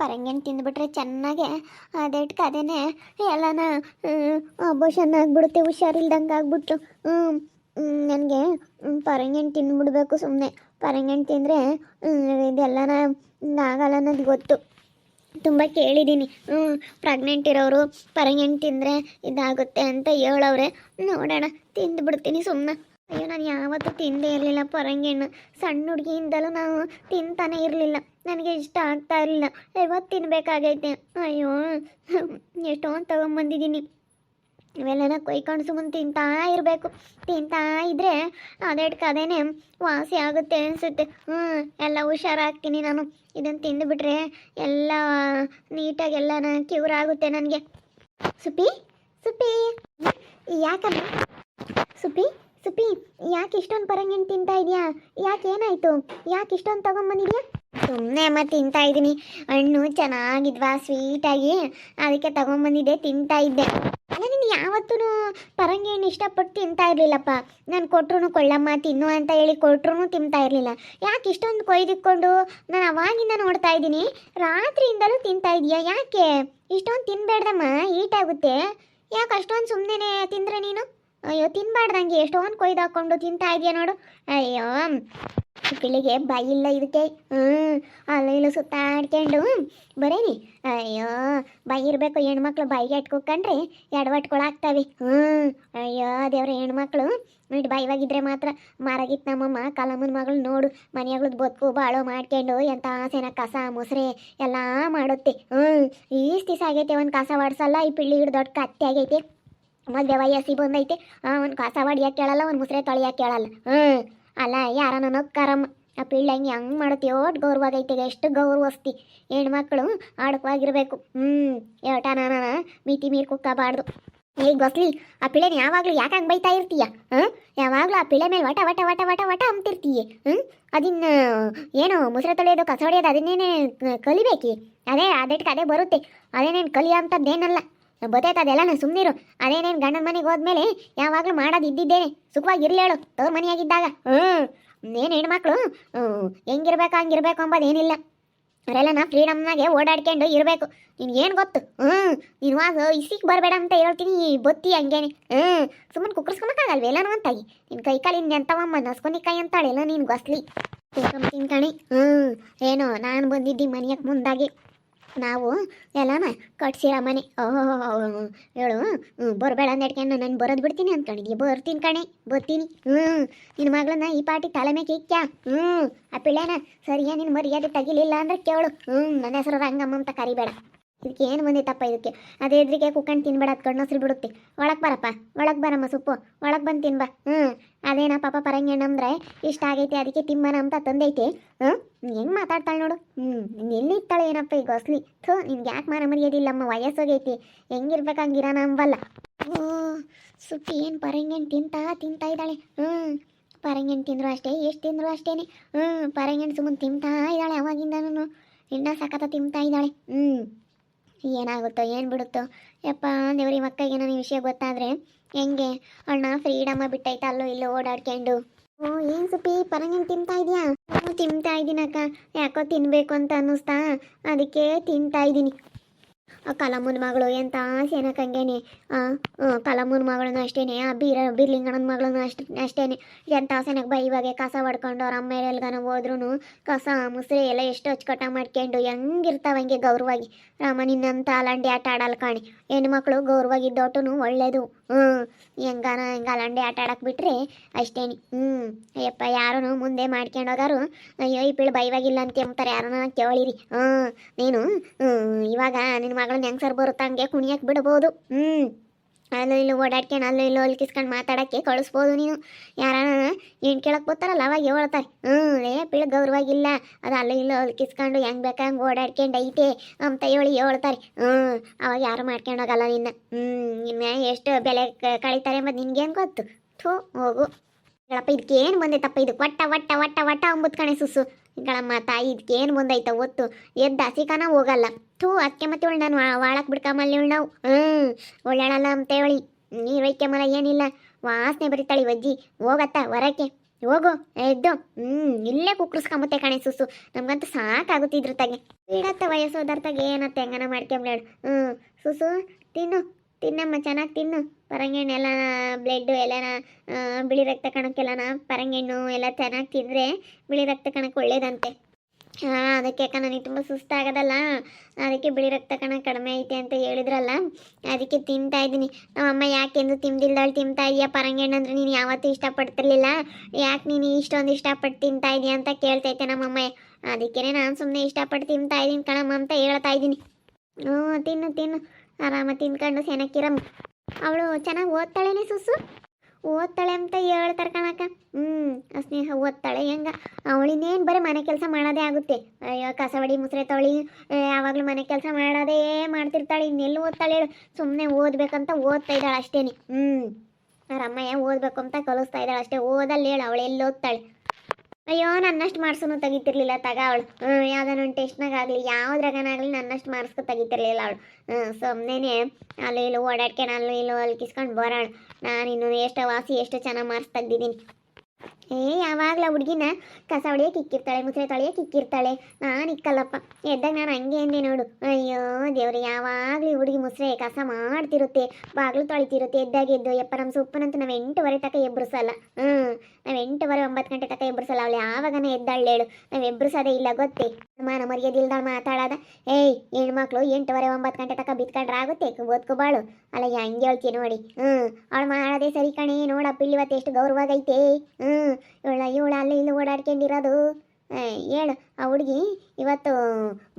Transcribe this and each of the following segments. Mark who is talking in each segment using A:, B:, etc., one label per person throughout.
A: ಪರಂಗಿನ ತಿಂದ್ಬಿಟ್ರೆ ಚೆನ್ನಾಗೆ ಅದೇಟ್ಗೆ ಅದೇನೆ ಎಲ್ಲನ ಅಬೋಷನ್ ಆಗ್ಬಿಡುತ್ತೆ ಹುಷಾರಿಲ್ದಂಗೆ ಆಗ್ಬಿಟ್ಟು ನನಗೆ ಪರಂಗಿನ ತಿಂದ್ಬಿಡ್ಬೇಕು ಸುಮ್ಮನೆ ಪರಂಗಿನ ತಿಂದರೆ ಇದೆಲ್ಲನ ಆಗಲ್ಲ ಅನ್ನೋದು ಗೊತ್ತು. ತುಂಬ ಕೇಳಿದ್ದೀನಿ ಹ್ಞೂ ಪ್ರೆಗ್ನೆಂಟ್ ಇರೋರು ಪರಂಗಿನ ತಿಂದರೆ ಇದಾಗುತ್ತೆ ಅಂತ ಹೇಳವ್ರೆ. ನೋಡೋಣ, ತಿಂದ್ಬಿಡ್ತೀನಿ ಸುಮ್ಮನೆ ಅಯ್ಯೋ, ನಾನು ಯಾವತ್ತೂ ತಿಂದೇ ಇರಲಿಲ್ಲ ಪರಂಗಿಹಣ್ಣು ಸಣ್ಣ ಹುಡುಗಿಯಿಂದಲೂ ನಾವು ತಿಂತಾನೆ ಇರಲಿಲ್ಲ. ನನಗೆ ಇಷ್ಟ ಆಗ್ತಾ ಇರಲಿಲ್ಲ. ಇವತ್ತು ತಿನ್ಬೇಕಾಗೈತೆ? ಅಯ್ಯೋ, ಎಷ್ಟೊಂದು ತೊಗೊಂಬಂದಿದ್ದೀನಿ. ಇವೆಲ್ಲನ ಕೊಯ್ಕೊಂಡು ಸುಮ್ಮನೆ ತಿಂತಾ ಇರಬೇಕು. ತಿಂತಾ ಇದ್ರೆ ಅದೇಟ್ಗೆ ಅದೇನೆ ವಾಸಿ ಆಗುತ್ತೆ ಅನಿಸುತ್ತೆ. ಹ್ಞೂ ಎಲ್ಲ ಹುಷಾರಾಗ್ತೀನಿ ನಾನು. ಇದನ್ನು ತಿಂದುಬಿಟ್ರೆ ಎಲ್ಲ ನೀಟಾಗಿ ಎಲ್ಲನ ಕ್ಯೂರ್ ಆಗುತ್ತೆ ನನಗೆ. ಸುಪಿ ಸುಪಿ. ಯಾಕಮ್ಮ? ಸುಪಿ ಸುಪಿ, ಯಾಕೆ ಇಷ್ಟೊಂದು ಪರಂಗಿನ ತಿಂತಾ ಇದೆಯಾ? ಯಾಕೆ ಏನಾಯಿತು? ಯಾಕೆ ಇಷ್ಟೊಂದು ತಗೊಂಬಂದಿದ್ಯಾ? ಸುಮ್ಮನೆ ಅಮ್ಮ ತಿಂತಾ ಇದ್ದೀನಿ. ಹಣ್ಣು ಚೆನ್ನಾಗಿದ್ವಾ, ಸ್ವೀಟಾಗಿ. ಅದಕ್ಕೆ ತಗೊಂಬಂದಿದ್ದೆ, ತಿಂತಾ ಇದ್ದೆ. ನೀನು ಯಾವತ್ತೂ ಪರಂಗಿ ಹಣ್ಣು ಇಷ್ಟಪಟ್ಟು ತಿಂತಾ ಇರಲಿಲ್ಲಪ್ಪ. ನಾನು ಕೊಟ್ರು ಕೊಳ್ಳಮ್ಮ, ತಿನ್ನು ಅಂತ ಹೇಳಿ ಕೊಟ್ರು ತಿಂತಾ ಇರಲಿಲ್ಲ. ಯಾಕೆ ಇಷ್ಟೊಂದು ಕೊಯ್ದಿಕ್ಕೊಂಡು ನಾನು ಅವಾಗಿಂದ ನೋಡ್ತಾ ಇದ್ದೀನಿ. ರಾತ್ರಿಯಿಂದಲೂ ತಿಂತಾ ಇದೆಯಾ? ಯಾಕೆ? ಇಷ್ಟೊಂದು ತಿನ್ನಬೇಡ್ದಮ್ಮ ಈಟಾಗುತ್ತೆ ಯಾಕೆ ಅಷ್ಟೊಂದು ಸುಮ್ಮನೆ ತಿಂದರೆ ನೀನು? ಅಯ್ಯೋ, ತಿನ್ಬಾರ್ದಂಗೆ. ಎಷ್ಟೊಂದು ಕೊಯ್ದು ಹಾಕ್ಕೊಂಡು ತಿಂತಾ ಇದೆಯಾ ನೋಡು. ಅಯ್ಯೋ ಪಿಳಿಗೆ ಬಾಯಿ ಇಲ್ಲ ಇದಕ್ಕೆ. ಹ್ಞೂ ಅಲ್ಲ ಇಲ್ಲ ಸುತ್ತಾಡ್ಕೊಂಡು. ಬರೇನಿ? ಅಯ್ಯೋ ಬಾಯಿ ಇರಬೇಕು. ಹೆಣ್ಮಕ್ಳು ಬಾಯಿಗೆ ಇಟ್ಕೊಕೊಂಡ್ರೆ ಎಡವಟ್ಕೊಳಾಗ್ತವೆ. ಹ್ಞೂ ಅಯ್ಯೋ, ದೇವ್ರ, ಹೆಣ್ಮಕ್ಳು. ಇಟ್ಟು ಬಾಯಿವಾಗಿದ್ರೆ ಮಾತ್ರ ಮಾರಾಗಿತ್ತು ನಮ್ಮಮ್ಮ, ಕಲಮ್ಮನ ಮಗಳು ನೋಡು. ಮನೆಯಾಗ್ಳದ್ ಬದುಕು ಬಾಳು ಮಾಡ್ಕೊಂಡು ಎಂತ ಆಸೆನ ಕಸ, ಮೊಸರೆ ಎಲ್ಲ ಮಾಡುತ್ತೆ. ಹ್ಞೂ ಈಸ್ಟ್ ದಿವಸ ಆಗೈತೆ, ಒಂದು ಕಸ ಒಡ್ಸಲ್ಲ. ಈ ಪಿಳ್ಳಿ ಹಿಡ್ದು ದೊಡ್ಡ ಕತ್ತೆ ಆಗೈತೆ. ಮದುವೆ ಹಸಿ ಬಂದೈತೆ. ಒಂದು ಕಸ ಹೊಡಿಯಕ್ಕೆ ಕೇಳಲ್ಲ, ಒಂದು ಮೊಸರೆ ತೊಳಿಯಕ್ಕೆ ಕೇಳಲ್ಲ. ಹ್ಞೂ ಅಲ್ಲ ಯಾರನ ಕರಮ್? ಆ ಪಿಳ್ಳಿ ಹಂಗೆ ಮಾಡುತ್ತೆ ಓಟ್ ಗೌರವಾಗೈತೆ ಎಷ್ಟು ಗೌರವಸ್ತಿ. ಹೆಣ್ಮಕ್ಳು ಆಡಕವಾಗಿರಬೇಕು ಹ್ಞೂ ಏಟ ನಾನ ಮಿತಿ ಮೀರಿ ಕುಕ್ಕಬಾರ್ದು. ಈಗ ಗೊಸ್ಲಿ, ಆ ಪಿಳೆನ ಯಾವಾಗಲೂ ಯಾಕೆ ಹಂಗೆ ಬೈತಾ ಇರ್ತೀಯ? ಹಾಂ? ಯಾವಾಗಲೂ ಆ ಪಿಳೆ ಮೇಲೆ ವಟ ವಟ ವಟ ವಟ ವಟ ಅಂತಿರ್ತೀಯೇ ಹ್ಞೂ ಅದನ್ನ, ಏನು ಮುಸ್ರೆ ತೊಳೆಯೋದು ಕಸ ಹೊಡೆಯೋದು ಅದನ್ನೇನೇ ಕಲಿಬೇಕಿ? ಅದೇ ಅದಕ್ಕೆ ಅದೇ ಬರುತ್ತೆ. ಅದೇನೇನು ಕಲಿಯೋ ಅಂಥದ್ದೇನಲ್ಲ ಗೊತ್ತಾಯ್ತು ಅದೆಲ್ಲ ಸುಮ್ಮನಿರು ಅದೇನೇನು ಗಂಡನ ಮನೆಗೆ ಹೋದ್ಮೇಲೆ ಯಾವಾಗಲೂ ಮಾಡೋದು ಇದ್ದಿದ್ದೇನೆ. ಸುಖವಾಗಿ ಇರ್ಲಿ ಹೇಳು ತವ್ರ ಮನೆಯಾಗಿದ್ದಾಗ. ಹ್ಞೂ ಏನು ಹೆಣ್ಮಕ್ಳು? ಹೆಂಗಿರ್ಬೇಕು, ಹಂಗಿರ್ಬೇಕು ಅಂಬೋದೇನಿಲ್ಲ ಅವರೆಲ್ಲ ನಾ ಫ್ರೀಡಮ್ನಾಗೆ ಓಡಾಡ್ಕೊಂಡು ಇರಬೇಕು. ಏನು ಗೊತ್ತು? ಹ್ಞೂ ನೀನು ಇಸಿಗೆ ಬರಬೇಡ ಅಂತ ಹೇಳ್ತೀನಿ, ಬತ್ತಿ ಹಂಗೇನೆ. ಹ್ಞೂ ಸುಮ್ಮನೆ ಕುಕ್ಕರ್ಸ್ಕೊಳಕ್ಕಾಗಲ್ವ ಎಲ್ಲನೂ ಅಂತಾಗಿ? ನಿನ್ನ ಕೈ ಕಾಲಿನ ಎಂತವಮ್ಮ ನಸ್ಕೊಂಡಿ ಕೈ ಅಂತಾಳೆಲ್ಲ ನೀನು ಗೊಸ್ಲಿ ತಿನ್ಕಣಿ ಹ್ಞೂ ಏನೋ ನಾನು ಬಂದಿದ್ದೀನಿ ಮನೆಯಕ್ಕೆ ಮುಂದಾಗಿ. ನಾವು ಎಲ್ಲನ ಕಟ್ಸಿರ ಮನೆ. ಓಹೋ, ಹೇಳು ಹ್ಞೂ ಬರಬೇಡ ಅಂದೇಡ್ಕೊಂಡು ನಾನು ಬರೋದು ಬಿಡ್ತೀನಿ ಅಂದ್ಕೊಂಡಿದ್ದೆ ಬರ್ತೀನಿ ಕಣೆ, ಬರ್ತೀನಿ. ಹ್ಞೂ ನಿನ್ನ ಮಗಳನ್ನ ಈ ಪಾಟಿ ತಲೆ ಮೇಲೆ ಇಕ್ಕ್ಯಾ ಹ್ಞೂ ಆ ಪಿಳ್ಳೆನ ಸರಿಯಾ ನಿನ್ನ ಮರ್ಯಾದೆ ತೆಗಿಲಿಲ್ಲ ಅಂದ್ರೆ ಕೇಳು. ಹ್ಞೂ ನನ್ನ ಹೆಸರು ರಂಗಮ್ಮ ಅಂತ ಕರಿಬೇಡ. ಇದಕ್ಕೆ ಏನು ಬಂದಿತ್ತಪ್ಪ ಇದಕ್ಕೆ? ಅದೇ ಎದ್ರಿಗೆ ಕುಕ್ಕಂಡು ತಿನ್ಬೇಡ ಅದು ಕಣ್ಣು ಬಿಡುತ್ತೆ. ಒಳಗೆ ಬರಪ್ಪ, ಒಳಗೆ ಬರಮ್ಮ ಸೊಪ್ಪು. ಒಳಗೆ ಬಂದು ತಿನ್ಬಾ. ಹ್ಞೂ ಅದೇನ ಪಾಪ ಪರಂಗಿಣ್ಣಂದ್ರೆ ಇಷ್ಟ ಆಗೈತೆ, ಅದಕ್ಕೆ ತಿಮ್ಮನ ಅಂತ ತಂದೈತೆ. ಹ್ಞೂ ಹೆಂಗೆ ಮಾತಾಡ್ತಾಳೆ ನೋಡು. ಹ್ಞೂ ಎಲ್ಲಿ ಇರ್ತಾಳೆ ಏನಪ್ಪ ಈಗ ಹೊಸ್ಲಿ? ಥೋ, ನಿನ್ಗೆ ಯಾಕೆ ಮಾನ ಮರ್ಯಾದಿಲ್ಲಮ್ಮ ವಯಸ್ಸೋಗೈತಿ. ಹೆಂಗಿರ್ಬೇಕು ಹಂಗಿರ ಅಂಬಲ್ಲ ಓ ಸುಪ್ಪಿ ಏನು ಪರಂಗೇನು ತಿಂತಾ ತಿಂತಾ ಇದ್ದಾಳೆ. ಹ್ಞೂ ಪರಂಗೇನು ತಿಂದ್ರು ಅಷ್ಟೇ, ಎಷ್ಟು ತಿಂದ್ರು ಅಷ್ಟೇ ಹ್ಞೂ ಪರಂಗೇನು ಸುಮ್ಮನೆ ತಿಂತಾ ಇದ್ದಾಳೆ ಅವಾಗಿಂದನೂ. ಇನ್ನ ಸಖತ ತಿಂತಾ ಇದ್ದಾಳೆ. ಹ್ಞೂ ಏನಾಗುತ್ತೋ, ಏನು ಬಿಡುತ್ತೋ. ಯಪ್ಪ, ದೇವ್ರಿ, ಮಕ್ಕಳಿಗೆ ಏನೋ ವಿಷಯ ಗೊತ್ತಾದರೆ ಹೆಂಗೆ? ಅಣ್ಣ ಫ್ರೀಡಮ್ಮ ಬಿಟ್ಟೈತೆ, ಅಲ್ಲೋ ಇಲ್ಲೋ ಓಡಾಡ್ಕೊಂಡು ಓ, ಏನು ಸುಪ್ಪಿ ಪರಂಗಿನ ತಿಂತಾ ಇದೆಯಾ? ತಿಂತಾ ಇದ್ದೀನಕ್ಕ. ಯಾಕೋ ತಿನ್ಬೇಕು ಅಂತ ಅನ್ನಿಸ್ತಾ. ಅದಕ್ಕೆ ತಿಂತಾ ಇದ್ದೀನಿ. ಕಲಮ್ಮನ ಮಗಳು ಎಂತ ಸೇನಕ್ಕಂಗೇನೆ ಆ ಕಲಮ್ಮನ ಮಗಳನ್ನ ಅಷ್ಟೇನೆ, ಆ ಬೀರ, ಬೀರ್ಲಿಂಗಣ್ಣನ ಮಗಳನ್ನ ಅಷ್ಟೇ, ಅಷ್ಟೇನೆ. ಎಂತ ಸೇನಕ್ಕೆ ಬೈ, ಇವಾಗೆ ಕಸ ಹೊಡ್ಕೊಂಡು ಅವ್ರ ಅಮ್ಮ ಎಲ್ಗನ ಹೋದ್ರೂ ಕಸ, ಮುಸ್ರೆ ಎಲ್ಲ ಎಷ್ಟು ಅಚ್ಚುಕಟ್ಟ ಮಾಡ್ಕೊಂಡು ಹೆಂಗಿರ್ತಾವ ಹಂಗೆ ಗೌರವಾಗಿ. ರಾಮ, ನಿನ್ನಂತ ಅಲಂಡಿ ಆಟ ಆಡಲ್ಲ ಕಾಣಿ. ಹೆಣ್ಮಕ್ಳು ಗೌರವಾಗಿದ್ದೋಟು ಒಳ್ಳೇದು. ಹ್ಞೂ, ಹೆಂಗಾನ, ಹೆಂಗ ಅಲಂಡಿ ಆಟ ಆಡಕ್ಕೆ ಬಿಟ್ರೆ ಅಷ್ಟೇನಿ. ಹ್ಞೂ, ಅಯ್ಯಪ್ಪ ಯಾರೂ ಮುಂದೆ ಮಾಡ್ಕೊಂಡು ಹೋಗಾರು, ಅಯ್ಯೋ, ಈ ಪಿಳು ಬೈವಾಗಿಲ್ಲ ಅಂತ ಎಂಬ್ತಾರೆ ಯಾರನ್ನ ಕೇಳಿರಿ. ಹ್ಞೂ, ನೀನು ಇವಾಗ ನಿನ್ನ ಮಗಳನ್ನ ಹೆಂಗ್ ಸರ್ ಬರುತ್ತೆ ಹಂಗೆ ಕುಣಿಯಕ್ಕೆ ಬಿಡ್ಬೋದು. ಹ್ಞೂ ಅಲ್ಲೂ ಇಲ್ಲೂ ಓಡಾಡ್ಕೊಂಡು ಅಲ್ಲೂ ಇಲ್ಲೂ ಅಲ್ಲಿ ಕಿಸ್ಕೊಂಡು ಮಾತಾಡೋಕ್ಕೆ ಕಳಿಸ್ಬೋದು ನೀನು. ಯಾರು ಏನು ಕೇಳಕ್ಕೆ ಬರ್ತಾರಲ್ಲ, ಅವಾಗ ಹೇಳ್ತಾರೆ. ಹ್ಞೂ ಏ ಪಿಳ ಗೌರವಾಗಿಲ್ಲ. ಅದು ಅಲ್ಲೂ ಇಲ್ಲೂ ಅಲ್ಲಿ ಕಿಸ್ಕೊಂಡು ಹೆಂಗೆ ಬೇಕಾ ಹಂಗೆ ಓಡಾಡ್ಕೊಂಡು ಐತೆ ಅಂತ ಹೇಳಿ ಹೇಳ್ತಾರೆ. ಹ್ಞೂ ಅವಾಗ ಯಾರು ಮಾಡ್ಕೊಂಡು ಹೋಗಲ್ಲ ನಿನ್ನ. ಹ್ಞೂ ನಿನ್ನ ಎಷ್ಟು ಬೆಲೆ ಕಳೀತಾರೆ ಮತ್ತು ಏನು ಗೊತ್ತು? ಥೂ, ಹೋಗು. ಹೇಳಪ್ಪ ಇದಕ್ಕೇನು ಬಂದೈತಪ್ಪ ಇದು? ಒಟ್ಟ ಒಟ್ಟ ಒಟ್ಟ ಒಟ್ಟ ಅಂಬುದ್ ಕಣೆ ಸುಸು. ಗಳಮ್ಮ ತಾಯಿ ಇದಕ್ಕೇನು ಮುಂದೈತ ಒತ್ತು ಎದ್ದು ಹಸಿಕಾನ ಹೋಗಲ್ಲ. ಥೂ ಅದಕ್ಕೆ ಮತ್ತೆ ಇವಳು ನಾನು ವಾಳಕ್ಕೆ ಬಿಡ್ಕಮಲ್ಲಿ ಇವಳು ನಾವು. ಹ್ಞೂ ಒಳ್ಳೆಳಲ್ಲ ಅಂತ ಹೇಳಿ. ನೀರು ಮಲ ಏನಿಲ್ಲ. ವಾಸನೆ ಬರಿತಾಳೆ ವಜ್ಜಿ ಹೋಗತ್ತ, ಹೊರಕ್ಕೆ. ಹೋಗು, ಎದ್ದು. ಹ್ಞೂ ಇಲ್ಲೇ ಕುಕ್ರಸ್ಕೊಂಬತ್ತೆ ಕಣೆ ಸುಸು. ನಮ್ಗಂತೂ ತಗೆ. ಇಡತ್ತ ವಯಸ್ಸು ಅದರ ತಗೆ ಏನತ್ತೆ ಹೆಂಗನ ಮಾಡ್ಕೊಂಬ್ಲೇಳು ಹ್ಞೂ ಸುಸು, ತಿನ್ನು. ತಿನ್ನಮ್ಮ, ಚೆನ್ನಾಗಿ ತಿನ್ನು. ಪರಂಗಿಣ್ಣು ಎಲ್ಲ, ಬ್ಲಡ್ಡು ಎಲ್ಲನ ಬಿಳಿ ರಕ್ತ ಕಣಕ್ಕೆಲ್ಲನ ಪರಂಗಿಣ್ಣು ಎಲ್ಲ ಚೆನ್ನಾಗಿ ತಿಂದರೆ ಬಿಳಿ ರಕ್ತ ಕಣಕ್ಕೆ ಒಳ್ಳೇದಂತೆ. ಹಾಂ ಅದಕ್ಕೆ ಯಾಕೆ ನನಗೆ ತುಂಬ ಸುಸ್ತಾಗೋದಲ್ಲ. ಅದಕ್ಕೆ ಬಿಳಿ ರಕ್ತ ಕಣ ಕಡಿಮೆ ಐತೆ ಅಂತ ಹೇಳಿದ್ರಲ್ಲ. ಅದಕ್ಕೆ ತಿಂತಾ ಇದ್ದೀನಿ. ನಮ್ಮಮ್ಮ ಯಾಕೆಂದು ತಿಂದಿಲ್ದಾಳು ತಿಂತಾ ಇದೆಯಾ? ಪರಂಗಿಣ್ಣು ಅಂದ್ರೆ ನೀನು ಯಾವತ್ತೂ ಇಷ್ಟಪಡ್ತಿರ್ಲಿಲ್ಲ. ಯಾಕೆ ನೀನು ಇಷ್ಟೊಂದು ಇಷ್ಟಪಟ್ಟು ತಿಂತಾ ಇದೀಯ ಅಂತ ಕೇಳ್ತೈತೆ ನಮ್ಮಮ್ಮ ಅದಕ್ಕೇ ನಾನು ಸುಮ್ಮನೆ ಇಷ್ಟಪಟ್ಟು ತಿಂತಾ ಇದ್ದೀನಿ ಕಣಮ್ಮ ಅಂತ ಹೇಳ್ತಾ ಇದ್ದೀನಿ ಹ್ಞೂ ತಿನ್ನು ತಿನ್ನು. ಆರಾಮ ತಿನ್ಕೊಂಡು ಸೆನಕ್ಕಿರಮ್ಮ ಅವಳು ಚೆನ್ನಾಗಿ ಓದ್ತಾಳೇನೆ ಸುಸು? ಓದ್ತಾಳೆ ಅಂತ ಹೇಳ್ತಾರೆ ಕಣಕ್ಕ. ಹ್ಞೂ ಸ್ನೇಹ ಓದ್ತಾಳೆ ಹೆಂಗ? ಅವಳಿನೇನು ಬರೀ ಮನೆ ಕೆಲಸ ಮಾಡೋದೇ ಆಗುತ್ತೆ. ಅಯ್ಯೋ, ಕಸವಡಿ, ಮುಸ್ರೆ ತೊಳಿ ಯಾವಾಗಲೂ ಮನೆ ಕೆಲಸ ಮಾಡೋದೇ ಮಾಡ್ತಿರ್ತಾಳೆ. ಇನ್ನೆಲ್ಲಿ ಓದ್ತಾಳೆ ಹೇಳು? ಸುಮ್ಮನೆ ಓದಬೇಕಂತ ಓದ್ತಾ ಇದ್ದಾಳೆ ಅಷ್ಟೇನೆ. ಹ್ಞೂ ಅವ್ರ ಅಮ್ಮಯ್ಯ ಓದ್ಬೇಕು ಅಂತ ಕಲಿಸ್ತಾ ಇದ್ದಾಳೆ ಅಷ್ಟೇ. ಓದಲ್ಲಿ ಹೇಳು, ಅವಳೆಲ್ಲಿ ಓದ್ತಾಳೆ? ಅಯ್ಯೋ, ನನ್ನಷ್ಟು ಮಾರ್ಕ್ಸನ್ನು ತೆಗಿತಿರ್ಲಿಲ್ಲ ತಗ ಅವಳು. ಯಾವ್ದಾನ ಒಂದು ಟೆಸ್ಟ್ನಾಗಾಗಲಿ ಯಾವ್ದ್ರಾಗನಾಗಲಿ ನನ್ನಷ್ಟು ಮಾಡಿಸ್ಕೊ ತೆಗಿತಿರ್ಲಿಲ್ಲ ಅವಳು. ಸುಮ್ಮನೆ ಅಲ್ಲಿ ಇಲ್ಲಿ ಓಡಾಡ್ಕೊಂಡು ಅಲ್ಲಿ ಕಿಸ್ಕೊಂಡು ಅಲ್ಕಿಸ್ಕೊಂಡು ಬರೋಣ ನಾನು ಇನ್ನೂ ಎಷ್ಟು ವಾಸಿ, ಎಷ್ಟು ಚೆನ್ನಾಗಿ ಮಾರ್ಕ್ಸ್ ತೆಗ್ದಿದ್ದೀನಿ. ಏ, ಯಾವಾಗಲ ಹುಡುಗಿನ ಕಸ ಹೊಡಿಯೋಕೆ ಇಕ್ಕಿರ್ತಾಳೆ ಮುಸ್ರೆ ತೊಳೆಯೋಕೆ ಇಕ್ಕಿರ್ತಾಳೆ. ನಾನು ಇಕ್ಕಲ್ಲಪ್ಪ. ಎದ್ದಾಗ ನಾನು ಹಂಗೆ ಅಂದೆ ನೋಡು. ಅಯ್ಯೋ, ದೇವ್ರಿ, ಯಾವಾಗಲೂ ಹುಡುಗಿ ಮುಸ್ರೆ ಕಸ ಮಾಡ್ತಿರುತ್ತೆ, ಬಾಗಿಲು ತೊಳಿತಿರುತ್ತೆ. ಎದ್ದಾಗ ಎದ್ದು, ಯಪ್ಪ ನಮ್ಮ ಸೂಪ್ಪನಂತೂ ನಾವು ಎಂಟುವರೆ ತಕ ಎಬ್ರಿಸಲ್ಲ. ಹ್ಞೂ ನಾವು ಎಂಟುವರೆ ಒಂಬತ್ತು ಗಂಟೆ ತಕ ಎಬ್ರಿಸಲ್ಲ. ಅವಳು ಯಾವಾಗನೇ ಎದ್ದಾಳೇಳು ನಾವು ಎಬ್ರಿಸೋದೇ ಇಲ್ಲ, ಗೊತ್ತೇ? ಮಾನ ಮರ್ಯಾದಿಲ್ದಾಳ ಮಾತಾಡೋದ? ಏಯ್, ಹೆಣ್ಮಕ್ಳು ಎಂಟುವರೆ ಒಂಬತ್ತು ಗಂಟೆ ತಕ ಬಿತ್ಕೊಂಡ್ರೆ ಆಗುತ್ತೆ? ಓದ್ಕೋಬಾಳು ಅಲ್ಲ ಹಂಗೆ ಹೇಳ್ತೀನಿ ನೋಡಿ. ಹ್ಞೂ ಅವಳು ಮಾಡೋದೇ ಸರಿ ಕಣೆ. ನೋಡಪ್ಪ ಇಲ್ಲಿ ಇವತ್ತು ಎಷ್ಟು ಗೌರವಾಗೈತೆ ಹ್ಞೂ ಇವಳ ಇವಳ ಅಲ್ಲಿ ಇಲ್ಲಿ ಓಡಾಡ್ಕೊಂಡಿರೋದು. ಹೇಳು, ಆ ಹುಡುಗಿ ಇವತ್ತು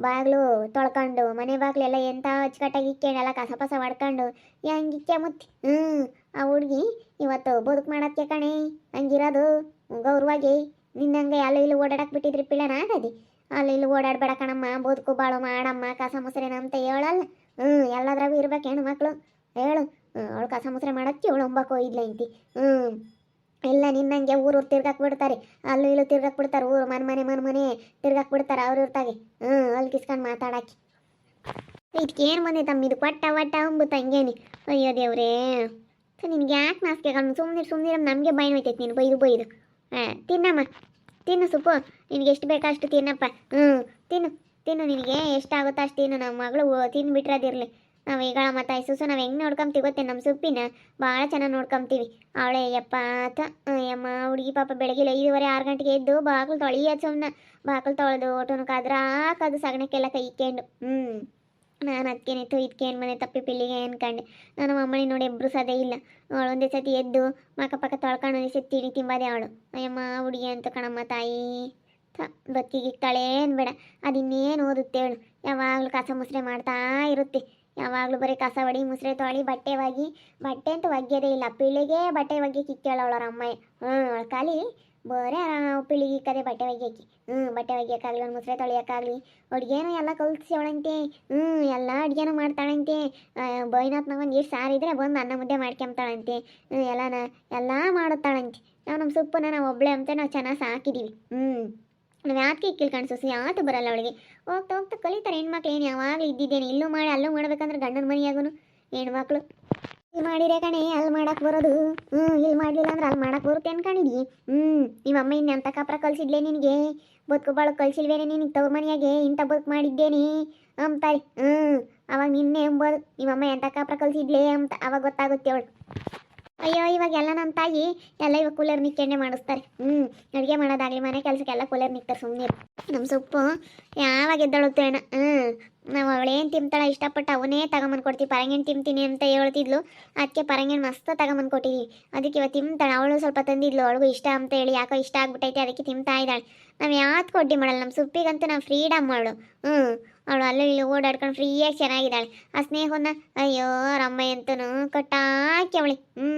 A: ಬಾಗಿಲು ತೊಳ್ಕೊಂಡು, ಮನೆ ಬಾಗ್ಲೆಲ್ಲ ಎಂಥ ಅಚ್ಚುಕಟ್ಟಾಗಿ ಇಕ್ಕೊಂಡು ಎಲ್ಲ ಕಸ ಪಸ ಮಾಡ್ಕೊಂಡು ಹೆಂಗೆ ಇಕ್ಕೆ ಮುತ್ತಿ? ಹ್ಞೂ ಆ ಹುಡುಗಿ ಇವತ್ತು ಬದುಕು ಮಾಡಕ್ಕೆ ಕಣೆ, ಹಂಗಿರೋದು. ಗೌರವಾಗಿ ನಿನ್ನಂಗೆ ಅಲ್ಲಿ ಇಲ್ಲಿ ಓಡಾಡಕ್ಕೆ ಬಿಟ್ಟಿದ್ರಿ ಪಿಳ್ಳನ ಆಗದಿ ಅಲ್ಲಿ ಇಲ್ಲಿ ಓಡಾಡಬೇಡ ಕಣಮ್ಮ, ಬದುಕು ಬಾಳು ಮಾಡಮ್ಮ, ಕಸ ಮುಸ್ರೇನ ಅಂತ ಹೇಳಲ್ಲ. ಹ್ಞೂ ಎಲ್ಲದ್ರಾಗೂ ಇರ್ಬೇಕು ಹೆಣ್ಣು ಮಕ್ಕಳು ಹೇಳು ಅವಳು ಕಸ ಮುಸ್ರೆ ಮಾಡೋಕ್ಕೆ ಇವಳು ಒಂಬಕ್ಕೆ ಹೋಯ್ದ್ಲ ಇಂತಿ ಹ್ಞೂ ಎಲ್ಲ ನಿನ್ನಂಗೆ ಊರು ತಿರ್ಗಾಕ್ ಬಿಡ್ತಾರೆ. ಅಲ್ಲೂ ಇಲ್ಲೂ ತಿರ್ಗಾಕ್ ಬಿಡ್ತಾರೆ. ಊರು ಮನೆ ಮನೆ ಮನೆ ಮನೆ ತಿರ್ಗಾಕ್ ಬಿಡ್ತಾರೆ ಅವ್ರ ಇರ್ತಾಗೆ ಹ್ಞೂ ಅಲ್ಲಿ ಕಿಸ್ಕೊಂಡು ಮಾತಾಡಕ್ಕೆ ಇದಕ್ಕೇನು ಬಂದೈತಮ್ಮ ಇದು ಕೊಟ್ಟ ವಟ್ಟ ಅಂಬುತ್ತ ತಂಗೇನಿ ಅಯ್ಯೋ ದೇವ್ರೇ. ನಿನ್ಗೆ ಯಾಕೆ ನಾಸ್ಕೆ ಕಣ್ಣು ಸುಮ್ಮನೆ ಸುಮ್ಮನೆ ನಮಗೆ ಭಯ ಹೋಯ್ತೈತೆ ನೀನು. ಬೈದು ಬೈದು. ಹಾಂ ತಿನ್ನಮ್ಮ. ತಿನ್ನು ಸುಪ್ಪು. ನಿನಗೆ ಎಷ್ಟು ಬೇಕೋ ಅಷ್ಟು ತಿನ್ನಪ್ಪ. ಹ್ಞೂ, ತಿನ್ನು. ತಿನ್ನು, ನಿನಗೆ ಎಷ್ಟಾಗುತ್ತೋ ಅಷ್ಟು ತಿನ್ನು. ನಮ್ಮ ಮಗಳು ತಿಂದುಬಿಟ್ರದಿರಲಿ ನಾವು ಈಗ ಮತ್ತು ಐಸೂಸು ನಾವು ಹೆಂಗೆ ನೋಡ್ಕೊಂತೀವಿ ಗೊತ್ತೆ? ನಮ್ಮ ಸುಪ್ಪಿನ ಭಾಳ ಚೆನ್ನಾಗಿ ನೋಡ್ಕೊಂತೀವಿ ಅವಳೆ ಯಪ್ಪ ಆತ ಯಮ್ಮ ಹುಡುಗಿ ಪಾಪ ಬೆಳಗ್ಗೆ ಐದುವರೆ, ಆರು ಗಂಟೆಗೆ ಎದ್ದು ಬಾಗಿಲು ತೊಳಿಯೋದು ಸುಮ್ಮನೆ ಬಾಗಿಲು ತೊಳೆದು ಒಟುನು ಕಾದ್ರ ಹಾಕೋದು ಸಗಣಕ್ಕೆಲ್ಲ ಕೈ ಇಕ್ಕೊಂಡು ಹ್ಞೂ ನಾನು ಅದಕ್ಕೇನಿತ್ತು ಇದಕ್ಕೇನು ಮನೆ ತಪ್ಪಿ ಪಿಲ್ಲಿಗೆ ಅನ್ಕಂಡೆ. ನಾನು ಅಮ್ಮನಿ ನೋಡಿ ಎಬ್ರಿಸೋದೇ ಇಲ್ಲ. ಅವಳು ಒಂದೇ ಸತಿ ಎದ್ದು ಮಕ್ಕ ಪಕ್ಕ ತೊಳ್ಕೊಂಡು ಒಂದೇ ಸತಿ ತಿಳಿ ತಿಂಬಾದೆ ಅವಳು. ಅಯ್ಯಮ್ಮ ಹುಡುಗಿ ಅಂತ ಕಣಮ್ಮ ತಾಯಿ. ಥ ಬದುಕಿಗಿಕ್ತಾಳೆ ಬೇಡ ಅದಿನ್ನೇನು ಓದುತ್ತೆ ಅವಳು ಯಾವಾಗಲೂ ಕಸ ಮುಸ್ರೆ ಮಾಡ್ತಾ ಇರುತ್ತೆ. ಯಾವಾಗಲೂ ಬರೀ ಕಸ ಹೊಡಿ ಮುಸ್ರೆ ತೊಳಿ, ಬಟ್ಟೆ ಒಗಿ. ಬಟ್ಟೆ ಅಂತೂ ಒಗ್ಯೋದೇ ಇಲ್ಲ. ಪಿಳಿಗೆ ಬಟ್ಟೆ ಒಗ್ಗಿ ಇಕ್ಕೇಳ ಅವಳವ್ರ ಅಮ್ಮ. ಹ್ಞೂ, ಅವಳ ಖಾಲಿ ಬರೇ ಪಿಳಿಗೆ ಇಕ್ಕದೆ ಬಟ್ಟೆ ಒಗ್ಯಾಕಿ ಹ್ಞೂ, ಬಟ್ಟೆ ಒಗ್ಯಕ್ಕಾಗಲಿ, ಒಂದು ಮುಸ್ರೆ ತೊಳಿಯೋಕ್ಕಾಗಲಿ. ಅಡುಗೆನೂ ಎಲ್ಲ ಕಲ್ಸಿ ಅವಳಂತೆ. ಹ್ಞೂ, ಎಲ್ಲ ಅಡುಗೆನೂ ಮಾಡ್ತಾಳಂತೆ. ಬೈನಾಥ್ನಾಗ ಒಂದು ಎಷ್ಟು ಸಾರಿದ್ರೆ ಬಂದು ಅನ್ನ ಮುದ್ದೆ ಮಾಡ್ಕೊಂತಾಳಂತೆ ಹ್ಞೂ, ಎಲ್ಲನ, ಎಲ್ಲ ಮಾಡುತ್ತಾಳಂತೆ. ನಾವು ನಮ್ಮ ಸೊಪ್ಪನ್ನ ನಾವು ಒಬ್ಳೆ ಅಂತ ನಾವು ಚೆನ್ನಾಗಿ ಸಾಕಿದ್ದೀವಿ ಹ್ಞೂ. ನಾವು ಯಾಕೆ ಇಕ್ಕಿಲ್ ಕಾಣಿಸೋಸಿ ಯಾವತ್ತೂ ಬರಲ್ಲ ಅವಳಿಗೆ. ಹೋಗ್ತಾ ಹೋಗ್ತಾ ಕಲಿತಾರೆ ಹೆಣ್ಮಕ್ಳು, ಏನು ಯಾವಾಗಲೂ ಇದ್ದಿದ್ದೇನೆ, ಇಲ್ಲೂ ಮಾಡಿ, ಅಲ್ಲೂ ಮಾಡ್ಬೇಕಂದ್ರೆ ಗಂಡನ ಮನೆಯಾಗೂ ಹೆಣ್ಮಕ್ಳು, ಇಲ್ಲಿ ಮಾಡಿರೆ ಕಣೆ, ಅಲ್ಲಿ ಮಾಡಕ್ಕೆ ಬರೋದು. ಹ್ಞೂ ಇಲ್ಲಿ ಮಾಡಲಿಲ್ಲ ಅಂದ್ರೆ ಅಲ್ಲಿ ಮಾಡಕ್ಕೆ ಬರುತ್ತೆ ಅನ್ಕೊಂಡಿದ್ವಿ ಹ್ಞೂ ನಿಮ್ಮ ಅಮ್ಮ ಇನ್ನು ಅಂತ ಕಪ್ರ ಕಲ್ಸಿದ್ಲೇ ನಿನಗೆ? ಬದುಕು ಬಾಳು ಕಲ್ಸಿಲ್ವೇನೆ ನಿನಗೆ ತವ್ರ ಮನೆಯಾಗೆ? ಇಂಥ ಬದುಕು ಮಾಡಿದ್ದೇನೆ. ಅಂತಾರೆ ಹ್ಞೂ ಅವಾಗ ನಿನ್ನೆ ಎಂಬೋದು ನಿಮ್ಮಮ್ಮ ಎಂಥ ಕಾಪ್ರ ಕಲ್ಸಿದ್ಲೇ ಅಂತ ಅವಾಗ ಗೊತ್ತಾಗುತ್ತೆ ಅವಳು. ಅಯ್ಯೋ ಇವಾಗೆಲ್ಲ ನಮ್ಮ ತಾಯಿ ಎಲ್ಲ ಇವಾಗ ಕೂಲರ್ ನಿಕ್ಕೆಣ್ಣೆ ಮಾಡಿಸ್ತಾರೆ. ಹ್ಞೂ ಅಡುಗೆ ಮಾಡೋದಾಗಲಿ ಮನೆ ಕೆಲಸಕ್ಕೆಲ್ಲ ಕೂಲರ್ ನಿಕ್ತಾರೆ ಸುಮ್ಮನೆ ನಮ್ಮ ಸೊಪ್ಪು ಯಾವಾಗ ಎದ್ದಳುತ್ತೆ ಅಣ್ಣ ಹ್ಞೂ ನಾವು ಅವಳೇನು ತಿಂತಾಳ ಇಷ್ಟಪಟ್ಟು ಅವನೇ ತಗೊಂಬಂದು ಕೊಡ್ತೀವಿ. ಪರಂಗಿನ ತಿಂತೀನಿ ಅಂತ ಹೇಳ್ತಿದ್ಲು. ಅದಕ್ಕೆ ಪರಂಗಿನ ಮಸ್ತ್ ತಗೊಂಬಂದು ಕೊಟ್ಟಿದ್ದೀವಿ ಅದಕ್ಕೆ ಇವತ್ತು ತಿಂತಾಳೆ. ಅವಳು ಸ್ವಲ್ಪ ತಂದಿದ್ಲು. ಅವಳಿಗೂ ಇಷ್ಟ ಅಂತ ಹೇಳಿ ಯಾಕೋ ಇಷ್ಟ ಆಗ್ಬಿಟ್ಟೈತೆ, ಅದಕ್ಕೆ ತಿಂತಾ ಇದ್ದಾಳೆ. ನಾವು ಯಾವ್ದು ಕೊಡ್ಡಿ ಮಾಡಲ್ಲ. ನಮ್ಮ ಸೊಪ್ಪಿಗಂತೂ ನಾವು ಫ್ರೀಡಮ್ ಮಾಡು ಹ್ಞೂ ಅವಳು ಅಲ್ಲೂ ಇಲ್ಲಿ ಓಡಾಡ್ಕೊಂಡು ಫ್ರೀಯಾಗಿ ಚೆನ್ನಾಗಿದ್ದಾಳೆ. ಆ ಸ್ನೇಹನ ಅಯ್ಯೋ ರಮ್ಮ ಅಂತನು ಕೊಟ್ಟಾಕಿ ಅವಳಿ ಹ್ಞೂ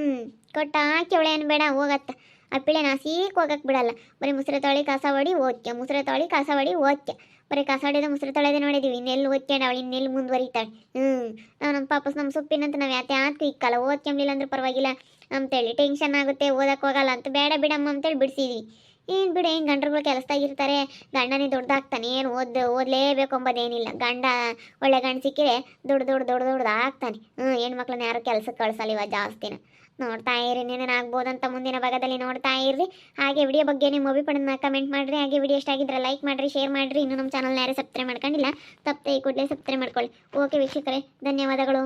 A: ಕೊಟ್ಟಾಕಿ ಅವಳೆ ಅನ್ಬೇಡ, ಹೋಗತ್ತ. ಆ ಪಿಳೆ ನಾಸೀಕ್ ಹೋಗಕ್ಕೆ ಬಿಡಲ್ಲ. ಬರೀ ಮುಸ್ರೆ ತೊಳಿ ಕಸ ಹೊಡಿ ಓಕೆ ಮುಸ್ರೆ ತೊಳಿ ಕಸ ಹೊಡಿ ಓಕೆ ಬರೀ ಕಸ ಹೊಡೆದ ಮುಸ್ರೆ ತೊಳೆದೇ ನೋಡಿದೀವಿ. ಇನ್ನೆಲ್ಲಿ ಓದ್ಕೊಂಡು ಅವಳು, ಇನ್ನೆಲ್ಲಿ ಮುಂದುವರಿತಾಳೆ. ಹ್ಞೂ ನಾವು ನಮ್ಮ ಪಾಪಸ್ ನಮ್ಮ ಸೊಪ್ಪಿನಂತ ನಾವು ಯಾತೆ ಆತು ಇಕ್ಕಲ್ಲ? ಓದ್ಕೊಂಬ್ಲಿಲ್ಲ ಅಂದ್ರೆ ಪರವಾಗಿಲ್ಲ. ಅಂತೇಳಿ ಟೆನ್ಷನ್ ಆಗುತ್ತೆ ಓದಕ್ಕೆ ಹೋಗಲ್ಲ ಅಂತ ಬೇಡ ಬಿಡಮ್ಮ ಅಂತೇಳಿ ಬಿಡಿಸಿದ್ವಿ. ಏನು ಬಿಡು, ಏನು ಗಂಡರುಗಳು ಕೆಲಸದಾಗಿರ್ತಾರೆ, ಗಂಡನೇ ದೊಡ್ಡದಾಗ್ತಾನೆ ಏನು ಓದ್ ಓದಲೇಬೇಕು ಅಂಬೋದೇನಿಲ್ಲ ಗಂಡ, ಒಳ್ಳೆ ಗಂಡ ಸಿಕ್ಕಿದ್ರೆ ದೊಡ್ಡ ದೊಡ್ಡ ದೊಡ್ಡ ದೊಡ್ಡದಾಗ್ತಾನೆ ಹ್ಞೂ ಹೆಣ್ಮಕ್ಳನ್ನ ಯಾರು ಕೆಲಸಕ್ಕೆ ಕಳ್ಸಲ್ಲ ಇವಾಗ ಜಾಸ್ತಿನ. ನೋಡ್ತಾ ಇರಿ ಏನೇನಾಗ್ಬೋದಂತ ಮುಂದಿನ ಭಾಗದಲ್ಲಿ ನೋಡ್ತಾ ಇರ್ರಿ. ಹಾಗೆ ವಿಡಿಯೋ ಬಗ್ಗೆ ನಿಮ್ಮ ಅಭಿಪ್ರಾಯನ ಕಮೆಂಟ್ ಮಾಡಿರಿ. ಹಾಗೆ ವಿಡಿಯೋ ಇಷ್ಟ ಆಗಿದ್ರೆ ಲೈಕ್ ಮಾಡಿರಿ ಶೇರ್ ಮಾಡಿರಿ. ಇನ್ನು ನಮ್ಮ ಚಾನಲ್ನ ಯಾರೇ ಸಬ್ಸ್ಕ್ರೈಬ್ ಮಾಡ್ಕೊಂಡಿಲ್ಲ, ತಪ್ಪದೆ ಈ ಕೂಡಲೇ ಸಬ್ಸ್ಕ್ರೈಬ್ ಮಾಡ್ಕೊಳ್ಳಿ. ಓಕೆ ವೀಕ್ಷಕರೇ, ಧನ್ಯವಾದಗಳು.